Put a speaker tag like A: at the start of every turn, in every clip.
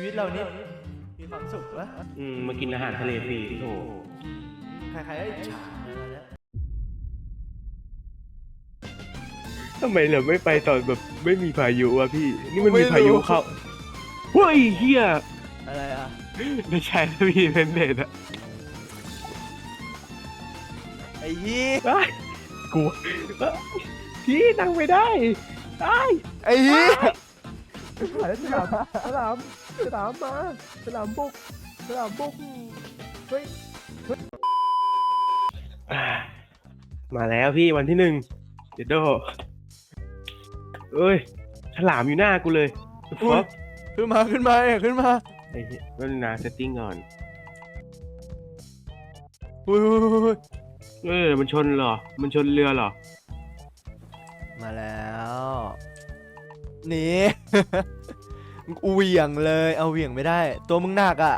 A: ชีวิตเรานี่มีความสุขวะ
B: อืมมากินอาหารทะเลฟรีโถ
A: ใครๆก็อิจฉาเลยนะ
B: ทำไมเราไม่ไปตอนแบบไม่มีพายุวะพี่ นี่มันมีพายุเข้าเฮ้ยเฮีย
A: อะไรอะ
B: ไม่ใช่แล้วพี่เป็นเด็ดอะ
A: ไอ้ยี่
B: ไอ้ยกลัวเอ้ยพี่นั่งไม่ได้ไอ้ย
A: ไอ้ยี่
B: ฉลามฉลามฉลามมาฉลามบุกฉลามบุกเฮ้ยอ่ามาแล้วพี่วันที่หนึ่งเดดโดเอ้ยฉลามอยู่หน้ากูเลยฟ็อก
A: ขึ้นมาขึ้นมาเอ้ยขึ้นมา
B: ไอ้เหี้ยก็นาเซตติ้งก่อน
A: อุ้ยอุ้ยอุ้ยอุ้ย
B: เออมันชนเหรอ มันชนเรือเหรอ
A: นีกูเหวี่ยงเลย เอาเหวี่ยงไม่ได้ ตัวมึงหนักอะ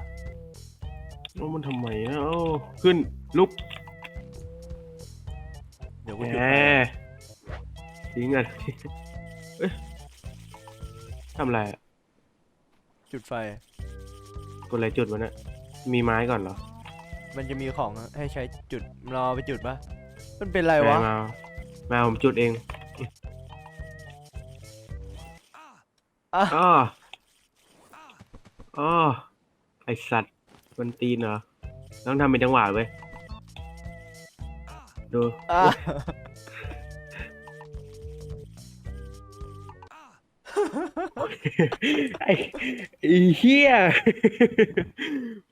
B: แล้วมันทำไมอะเอ้าขึ้นลุก
A: เดี๋ยวกู
B: แห
A: จุด
B: ม
A: ไฟ
B: ทิ้งอะเอ้ยทำอะไรอะ
A: จุดไฟ
B: กดอะไรจุดวะเนี่ยมีไม้ก่อนเหรอ
A: มันจะมีของให้ใช้จุดรอไปจุดปะมันเป็นไรวะ
B: แม่มาแมวผมจุดเอง
A: อะ
B: อ้ออ้อไอสัตว์มันตีนเหรอ ต้องทำเป็นจังหวะเว้ย ดู
A: อะ
B: ไอ้ไอ้เหี้ย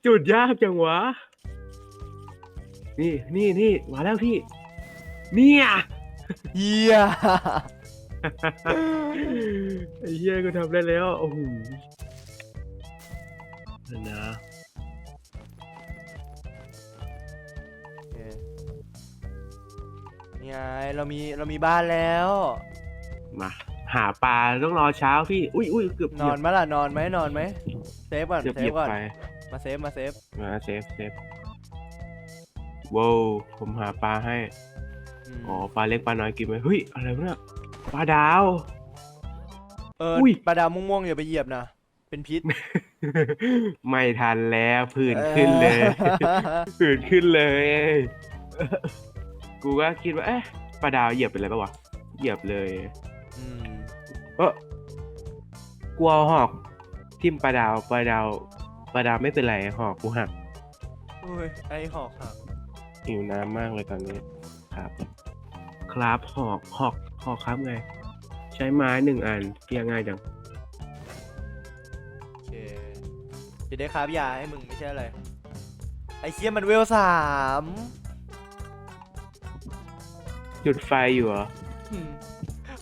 B: จุดยากจังวะ นี่นี่นี่มาแล้วพี่ เนี่ย
A: เฮีย
B: ไอ้เหี้ยก็ทำได้แล้วโอ้โหเดี๋ยวนะ
A: โอเคนี่ไงเรามีเรามีบ้านแล้ว
B: มา หาปลาต้องรอเช้าพี่อุ้ยอุ้ยเกือบ
A: นอนไหมล่ะนอนไหมนอนไหมเซฟก่อน
B: เกือบ
A: เซ
B: เหยี
A: ฟ
B: ยบ
A: ก่อน
B: ไป
A: มาเซฟมาเซฟ
B: มาเซฟเซฟว้าวผมหาปลาให้
A: ม
B: อ๋อปลาเล็กปลาน้อยกินไหมเฮ้ยอะไรวะเนี่ย ปลาดาว
A: เออ
B: อุ้ย
A: ปลาดาวม่วงๆอย่าไปเหยียบนะ เป็นพิษ
B: ไม่ทันแล้วผื่นขึ้นเลย ผื่นขึ้นเลย กูก็คิดว่า เอ๊ะปลาดาวเหยียบเป็นอะไรปะวะ เหยียบเลย
A: อืม
B: เออกลัวหอก ทิ่มปลาดาวปลาดาวปลาดาวไม่เป็นไรหอกกูหัก
A: อุ้ยไอหอกหัก
B: หิวน้ำมากเลยตอนนี้ ครับ ครับหอกหอกหอกครับไง ใช้ไม้หนึ่งอันเพียงง่ายจัง
A: โอเคจะได้คราบยาให้มึงไม่ใช่อะไร ไอเชี่ยมันเวลสาม
B: จุดไฟอยู่เหรอ
A: อืม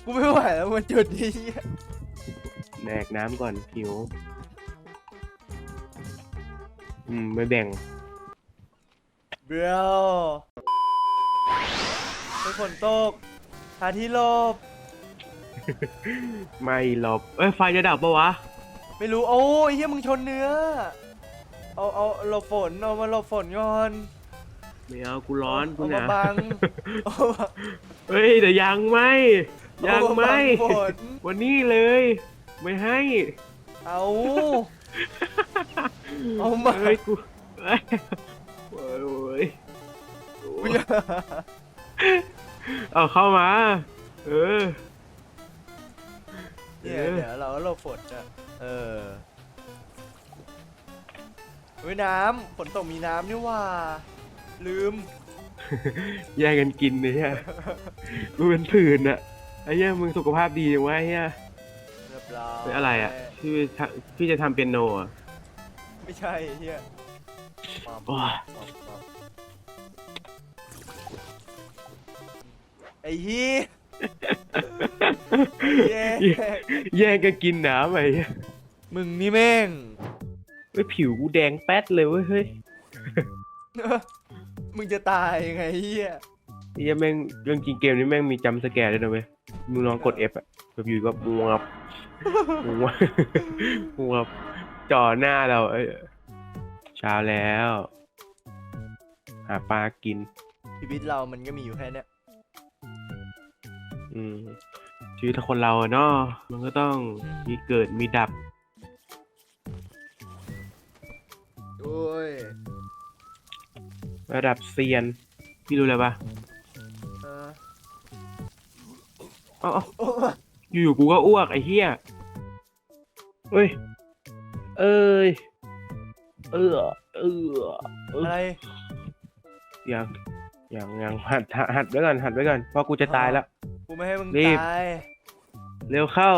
A: กูไม่ไหวแล้วมันจุดนี้
B: แดกน้ำก่อนหิว อืม ไม่แบ่ง
A: เบล เป็นฝนตกหาที่หลบ
B: ไม่หลบ เอ้ยไฟจะดับปะวะ
A: ไม่รู้ โอ้ยเฮียมึงชนเนื้อ เอาเอาหลบฝน เอามาหลบฝนก่อน
B: ไม่เอากูร้อนกู
A: เอา
B: ห
A: มา
B: นะ
A: บังเอามา
B: เฮ้ยเดี๋ยวยังไม่ยัง
A: เอาา
B: ไม่
A: บังฝน
B: วันนี้เลย ไม่ให้
A: เอา เอามา
B: เฮ้ยกูเอ้ยโอ้ยโอ้ย
A: กูจะ
B: เอาเข้ามา เออ
A: เนี่ยเดี๋ยวเราก็หลบฝนจะเออเฮ้ยน้ำฝนตกมีน้ำนี่หว่า ลืม
B: แย่งกันกินเลยฮะกูเป็นผื่นอะไอ้เหี้ยมึงสุขภาพดีจังวะไอ้เหี้ย
A: เรียบร้อย
B: เป็นอะไรอะพี่ทำพี่จะทำเปียโนอะ
A: ไม่ใช่เฮียมา
B: โอ้ย
A: มา ไอ้เฮียแย่
B: แย่งกันกินน้ำไอ้เหี้ย
A: มึงนี่แม่ง
B: เฮ้ยผิวกูแดงแป๊ดเลยเว้ยเฮ้ย
A: มึงจะตายยังไงเฮีย
B: ไอ้เหี้ยแม่งเรื่องจริงเกมนี้แม่งมีจัมป์สแกร์ด้วยนะเว้ยมึงลองกด F อะแบบอยู่ก็งวบงวบงวบจ่อหน้าเราเอ้ยเช้าแล้ว หาปลากิน
A: ชีวิตเรามันก็มีอยู่แค่เนี้ย
B: อืมชีวิตคนเราอะเนาะมันก็ต้องมีเกิดมีดับ
A: อ้ย
B: ระดับเซียน พี่รู้เลยปะ
A: เออ
B: เอ้าเอ้า
A: โอ้
B: อยู่ๆกูก็อ้วกไอ้เหี้ยเอ้ย เอ้ยเออเออเออ
A: อะไร
B: ยังยังยังหัดหัดหัดไว้ก่อนหัดไว้ก่อนเพราะกูจะตายแล้ว
A: กูไม่ให้มึง
B: รีบ
A: ตาย
B: เร็วเข้า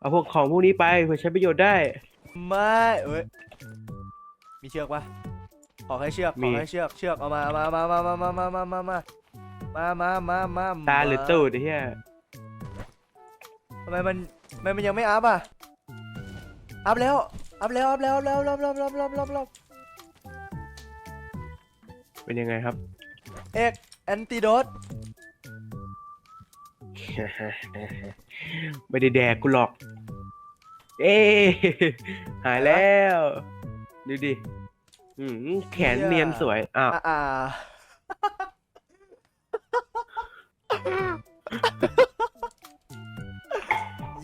B: เอาพวกของพวกนี้ไปเพื่อใช้ประโยชน์ได้
A: ไม่เอ้ย มีเชือกปะขอให้เชือก ข
B: มี
A: อให้เชือก เชือกเอามามามามามามามามามามามามามามา
B: ตาหรือตูดไอ้เหี้ย
A: ทำไมมันทำไมมันยังไม่อัพอะ อัพแล้ว อัพแล้ว อัพแล้ว อัพแล้วอัพแล้วอัพแล้วอัพแล้วอัพแล้ว
B: เป็นยังไงครับ
A: เอกแอนติโดด
B: ไม่ได้แดกกูหรอก เอ้หายแล้ว ดูดิอืมแขนเนียนสวยอ้าว
A: อ่าอ่า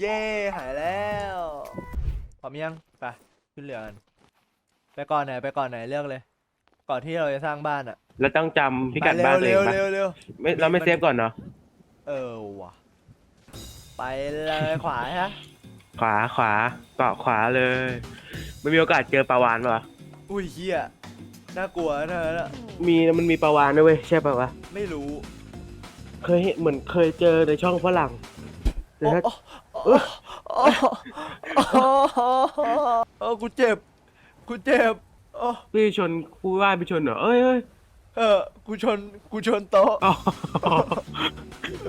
A: เย่หายแล้วพร้อมยังไปขึ้นเรือกันไปก่อนไหนไปก่อนไหนเลือกเลย ก่อนที่เราจะสร้างบ้านอะ
B: แล้วต้องจำพิกัด
A: ไป
B: บ้านตัวเอ
A: เร็
B: ง
A: ว
B: ปะ
A: เร็วเร็ว
B: ไม่เราไม่เซฟก่อนเนาะ
A: เออว่ะ ไปเลยขวาฮะ
B: ขวาขวาเกาะขวาเลยไม่มีโอกาสเจอปลาวานปะ
A: อุ้ยเฮียน่ากลัวนะนะ
B: มีมันมีปลาวานด้วยเว้ยใช่ปะวะ
A: ไม่รู้
B: เคยเห็นเหมือนเคยเจอในช่องฝรั่งแต่ถ้า
A: โอ้โอ้โอ้โอ้โอ้กูเจ็บกูเจ็บโอ้
B: พี่ชนกูว่าไปชนเหรอเอ้ยเอ้ย
A: เออ กูชน กูชนโต๊ะ
B: อ๋อ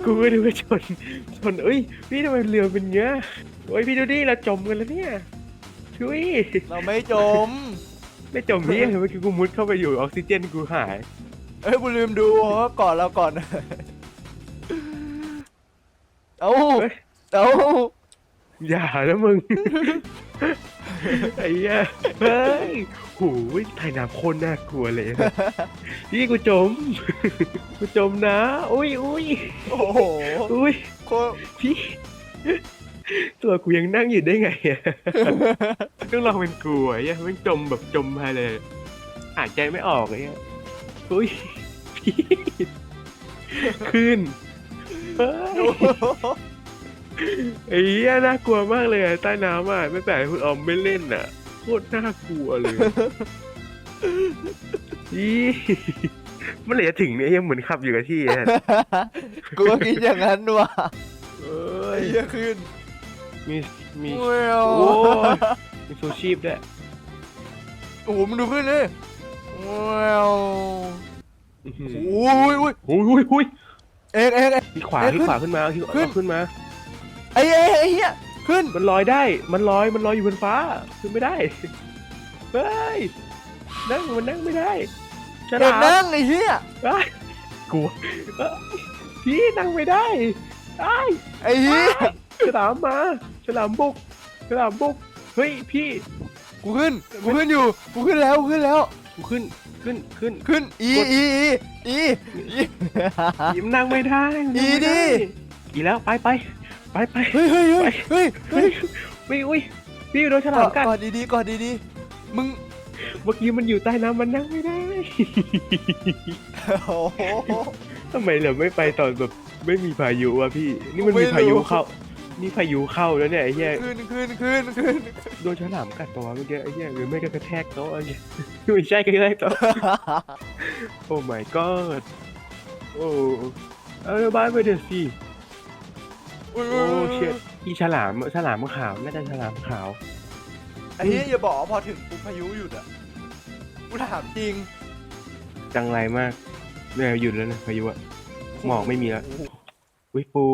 B: กูไม่ได้ไปชน ชนเอ้ย พี่ทำไมเรือเป็นเงี้ยโอ้ยพี่ดูดิเราจมกันแล้วเนี่ย ช่วย
A: เราไม่จม
B: ไม่จมพี่เมื่อกี้กูมุดเข้าไปอยู่ออกซิเจนกูหาย
A: เอ้ยกูลืมดูว่าก่อนเราก่อน เอ้า
B: เฮ้ย
A: เอ้า
B: อย่านะมึง ไอ้เหี้ยเฮ้ยโหยถ่ายน้ำโคนน่ากลัวเลยนะพี่กูจม กูจมนะอุ้ยอุ้ย
A: โอ้โห
B: อุ้ย
A: โคตร
B: พี่ตัวกูยังนั่งอยู่ได้ไงอะต้องลองเป็นกูอะยังไม่งจมแบบจมไปเลยหายใจไม่ออกเลยอะอุ้ยพี่ขึ้นเฮ้ย ไอ้เหี้ยน่ากลัวมากเลยอะใต้น้ำอะไม่แปลกที่คุณออมไม่เล่นอะโคตรน่ากลัวเลยอีเมื่อไหร่จะถึงเนี่ยยังเหมือนขับอยู่กับที่อะ
A: กูก็คิดอย่างนั้นว่ะ
B: เอ้
A: ไอ้
B: ย
A: เหี้ยขึ้น
B: มีมี
A: โอ้ย
B: โอ้ยมีซูชีพด้วย
A: โอ้โหมันดูขึ้นเลยว้าว
B: อื้อหือ
A: โอ้ยโอ้ย
B: โอ้ยโอ้ยโอ้ย
A: เอกเอกเอก
B: ที่ขวา
A: เอ๊ะ
B: ที่ขวาขึ้นมาที่
A: ขึ้
B: ขวานขึ้นมา
A: ไอ้เอ้ยไอ้เหี้ยขึ้น
B: มันลอยได้ มันลอย มันลอยอยู่บนฟ้า ขึ้นไม่ได้ เฮ้ย นั่ง มันนั่งไม่ได้ฉ
A: เด็
B: ลากม
A: นั่งไอ้เหี้ย
B: เฮ้ยกลัวเอ้ยพี่นั่งไม่ได้ไอ้ย
A: ไอ้เหี้ย
B: ฉลามมา ฉลามบุก ฉลามบุก เฮ้ย พี่
A: กูขึ้นกูขึ้นอยู่กูขึ้นแล้วกูขึ้นแล้ว
B: กูขึ้น ขึ้น ขึ้น
A: ขึ้นอี
B: กด
A: อีอีอีอี
B: ยิ้มนั่งไม่ได้มันนั่งไม่
A: อีดิ
B: อีแล้ว ไปไป ไปไป
A: เฮ้ยเฮ้ยเฮ้ยเฮ้ยเฮ้
B: เฮ้
A: ย
B: ยอุ้ยอุ้ยพี่โดนฉ
A: ก
B: ลาม
A: อด
B: กัด
A: กอดดีๆกอดดีๆมึง
B: เมื่อกี้มันอยู่ใต้น้ำมันนั่งไม่ได้
A: โอ้โห
B: ทำไมเราไม่ไปตอนแบบไม่มีพายุวะพี่ นี่มัน
A: ไม่
B: มี
A: รู้
B: พายุเข้านี่พายุเข้าแล้วเนี่ยไอ้เหี้ย
A: ขึ้นขึ้นขึ้นขึ้น
B: โดนฉลามกัดตัวเมื่อกี้ไอ้เหี้ยหรือไม่ก็กระแทกโต๊ะไอ้เหี้ยไม่ใช่กระแทกโต๊ะโอ้ my god โอ้เอาบ้านไปเดี๋ยวสิ
A: โอ้
B: โอ้เชี่ยอีฉลามฉลามขาวน่าจะฉลามขาว
A: ไอ้เหี้ยอย่าบอกว่าพอถึงปุ๊บพายุหยุดอะกูถามจริง
B: จังไรมากเนี่ยหยุดแล้วนะพายุอะหมอกไม่มีแล้ววิปู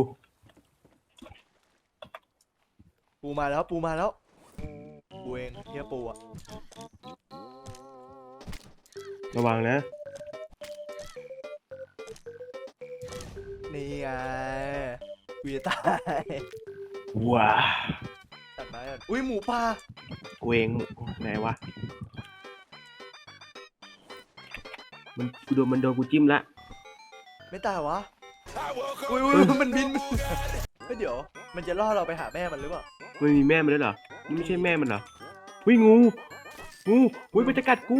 A: ปูมาแล้วปูมาแล้วปูเองเฮียปูอะ
B: ระวังนะ
A: นี่ไง กูจะตาย
B: ว้า
A: ตัดไม้ก่อนอุ้ยหมูป่า
B: กูเองไหนวะ มันกูโดนมันโดนกูจิ้มละ
A: ไม่ตายวะอุ้ยอุ้ยมันบินเฮ้ยเดี๋ยว มันจะล่อเราไปหาแม่มันหรือเปล่า
B: มันมีแม่มันด้วยเหรอนี่ไม่ใช่แม่มันเหรอวิงู งูอุ้ยมันจะกัดกู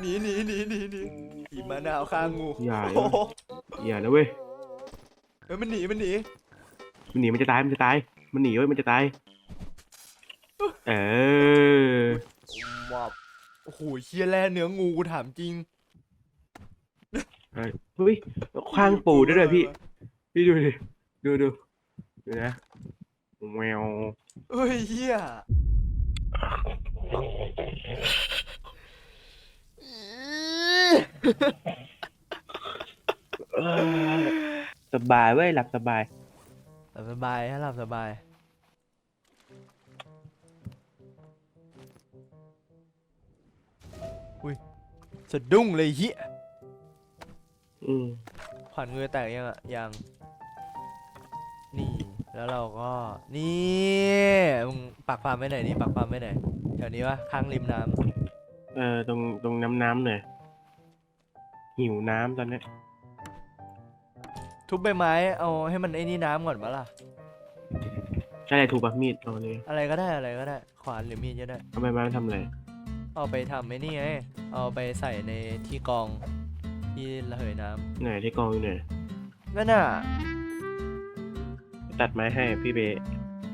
A: หนีหนีหนีหนีหนีผีมะนาวข้างงู
B: อย่า
A: โอ้โห
B: อย่านะเว้ย
A: เฮ้ยมันหนีมันหนี
B: มันหนีมันจะตายมันจะตาย มันหนีเว้ยมันจะตาย เออ
A: ว้าวโอ้โหเชี่ยแล่เนื้องูกูถามจริง
B: เฮ้ยคว้างปูด้วยด้วยพี่ พี่ดูดิดูดูดูนะแมว
A: เฮ้ยเฮีย
B: เออสบายเว้ยหลับสบาย
A: หลับสบายฮะหลับสบาย อุ้ยสะดุ้งเลยเฮีย
B: อืม
A: ขวัญมือแตกยังอะ ยัง นี่ แล้วเราก็ นี่มึงปักฟาร์มไว้ไหนนี่ปักฟาร์มไว้ไหนแถวนี้วะข้างริมน้
B: เออตรงตรงน้ำน้ำหน่อยหิวน้ำตอนเนี้ยำ
A: ทุบใบไม้ เอาให้มันไอ้นี่น้ำก่อนปะล่ะ
B: ใช่ถูกปะมีดเอาเลย
A: อะไรก็ได้อะไรก็ได้ ขวานหรือมีดก็ได้
B: ทำไมมาทำอะไร
A: เอาไปทำไอ้นี่ไง เอาไปใส่ในที่กรองที่ระเหยน้
B: ไหนที่กองอยู่ไหนำ
A: นั่นน่ะ
B: ตัดไม้ให้พี่เบ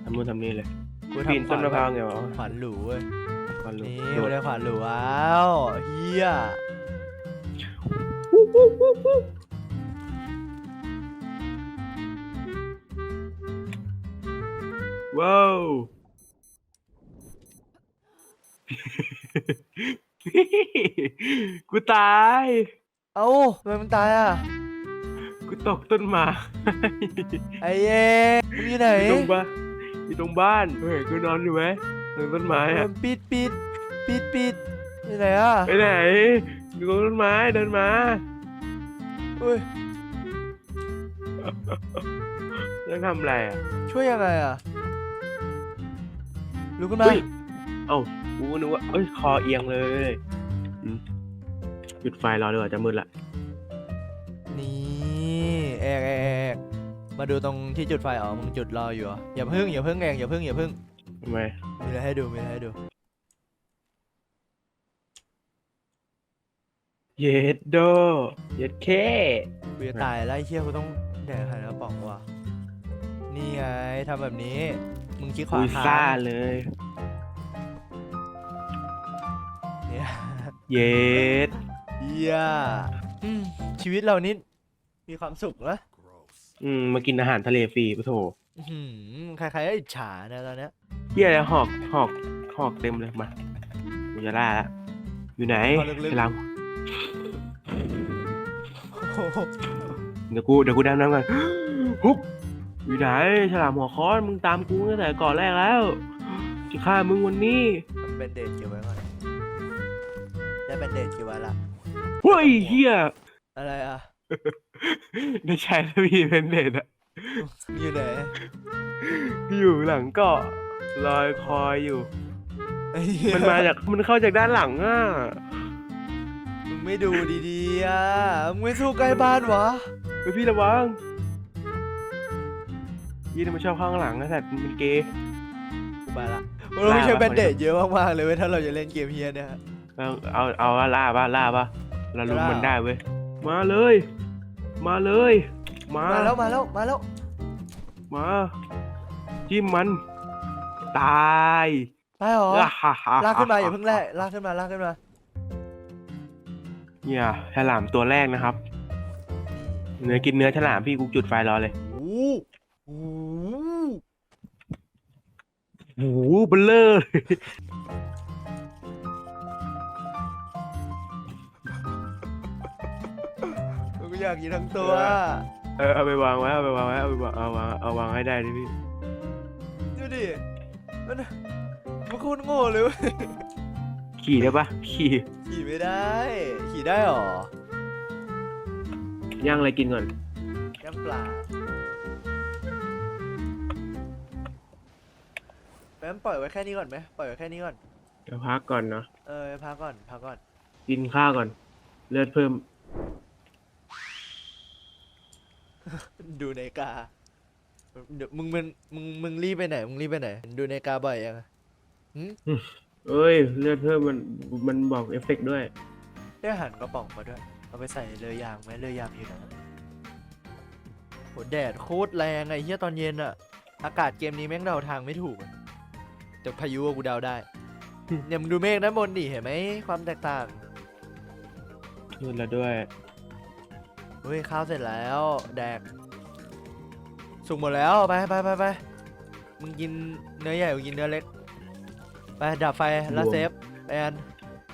B: ทำนู่นทำนี่เลย
A: กู
B: ปีน
A: ทำข
B: ต้
A: วานน
B: มะพร้าวไงวะ
A: ขวานหรูเว้ย
B: ก่อนลูก
A: นี่
B: โด
A: กู
B: ด
A: ได้ขวานหรูว้าวเฮีย
B: ว้าวกูตาย
A: เอ้าทำไมมันตายอะ
B: กูตกต้นไม้
A: ไอ้เย้มึงอยู่ไหน
B: อยู่ตรงบ้านอยู่ตรงบ้านเฮ้ยกูนอนอยู่ไหมตรงต้นไม้
A: เอ
B: อะ
A: อปิดปิดปิดปิดอยู่ไหนอะ
B: ไปไหนอยู่ตรงต้นไม้เดินมา
A: อุ้ย
B: แล้วทำอะไรอะ
A: ช่วยยังไงอะ ลุกขึ้นมา
B: เฮ้ย เอ้ากูก็นึกว่าเอ้ย คอเอียงเลยอืมหยุดไฟรอดีกว่าจะมืดละ
A: นี่แอกแอกแอกมาดูตรงที่จุดไฟอ๋อมึงจุดรออยู่เหรออย่าพึ่งอย่าพึ่งแอกอย่าพึ่งอย่าพึ่ง
B: ทำไม
A: มีอะไรให้ดูมีอะไรให้ดู
B: เย็ดโด เย็ดเค
A: กูจะตายแล้วไอ้เชี่ยกูต้องแดกไข่กระป๋องว่ะนี่ไงทำแบบนี้ มึงคิดขวา
B: อุย
A: ค้า
B: ซ่างเลย
A: เนี่ย
B: เย็ด
A: เฮียอืมชีวิตเรานี่มีความสุขนะ
B: อืมมากินอาหารทะเลฟรีปะโถ
A: อื้อหือใครๆก็อิจฉานะตอนเนี้ย
B: เฮียอะไรหอกหอกหอกเต็มเลยมากูจะล่าละอยู่ไหน
A: พอลึกๆ
B: ฉลาม
A: โอ้โห
B: เดี๋ยวกูเดี๋ยวกูดำน้ำกันฮุบ อยู่ไหนฉลามหัวค้อนมึงตามกูตั้งแต่ก่อนแรกแล้วจะฆ่ามึงวันนี้
A: มันเป็นเดทเก็บไว้ก่อนได้เป็นเดทเก็บไว้ละ
B: เฮ้ยเฮีย
A: อะไรอะ
B: ได้ใช้แล้วพี่เป็นเด็ดอะ
A: อยู่ไหน
B: อยู่หลังเกาะลอยคอยอยู่
A: ไอ้เหี้ย
B: มันมาจากมันเข้าจากด้านหลังอะ
A: มึงไม่ดูดีๆอะมึงไม่สู้ใกล้บ้านวะ
B: เฮ้ยพี่ระวัง ยี่นี่มันชอบเข้าข้างหลังนะแต่มันเป็นเกย์
A: กูไปละเราไม่ใช่แบนเดทเยอะมากๆเลยเว้ยถ้าเราจะเล่นเกมเฮียเนี่ยฮะ
B: เอาเอาเอาว่าล่าป่ะล่าป่ะเราลุม
A: ล่ามั
B: มันได้เว้ยมาเลย มาเลย มา
A: มาแล้วมาแล้วมาแล้ว
B: มา จิ้มมัน ตาย
A: ได้หรอ
B: อะฮ่ฮ่
A: ลากขึ้นมาอย่าเพิ่งแลกลากขึ้นมาลากขึ้นมา
B: เนี่ยฉลามตัวแรกนะครับ เนื้อกินเนื้อฉลามพี่กูจุดไฟรอเลย
A: โอ้โห
B: โอ้โหเบลเลอร์
A: กูอยากกินทั้งตัว
B: เออเอาไปวางไว้เอาไปวางไว้เอาไปวางเอาวางเอาวางให้ได้ดิพี่
A: ดูดิ มันมันโคตรโง่เลยเว้ย
B: ขี่ได้ปะขี่
A: ขี่ไม่ได้ ขี่ได้หรอย่าง
B: อะไรกินก่อน
A: ย่างปลา แป๊มปล่อยไว้แค่นี้ก่อนไหมปล่อยไว้แค่นี้ก่อน
B: เดี๋ยวพักก่อนเนาะ
A: เออพักก่อนพักก่อน
B: กินข้าวก่อน เลือดเพิ่ม
A: ดูในาฬิกาเดี๋ยวมึงมึงมึงมึงรีบไปไหนมึงรีบไปไหน ดูในาฬิกาบ่อยยังอะหึ
B: เอ้ย เลือดเพิ่มมันมันบอกเอฟเฟกต์ด้วย
A: ได้หันกระป๋องมาด้วย เอาไปใส่เรือยางไหมเรือยางอยู่ไหนโหแดดโคตรแรงไอ้เหี้ยตอนเย็นอะอากาศเกมนี้แม่งเดาทางไม่ถูกอะ แต่พายุอะกูเดาได้ เนี่ยมึงดูเมฆด้านบนดิเห็นไหมความแตกต่าง
B: ขึ้นแล้วด้วย
A: เฮ้ยข้าวเสร็จแล้วแดกสุกหมดแล้วไปไปไปไปมึงกินเนื้อใหญ่กูกินเนื้อเล็กไปดับไฟแล้ว
B: รวม
A: เซฟแอน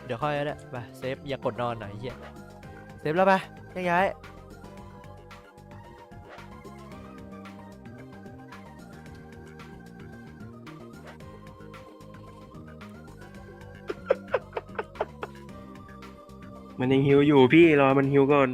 A: เดี๋ยวค่อยนะไปเซฟอย่ากดนอนหน่อยไอ้เฮียเซฟแล้วไปแยกย้าย
B: มันยังหิวอยู่พี่รอมันหิวก่อน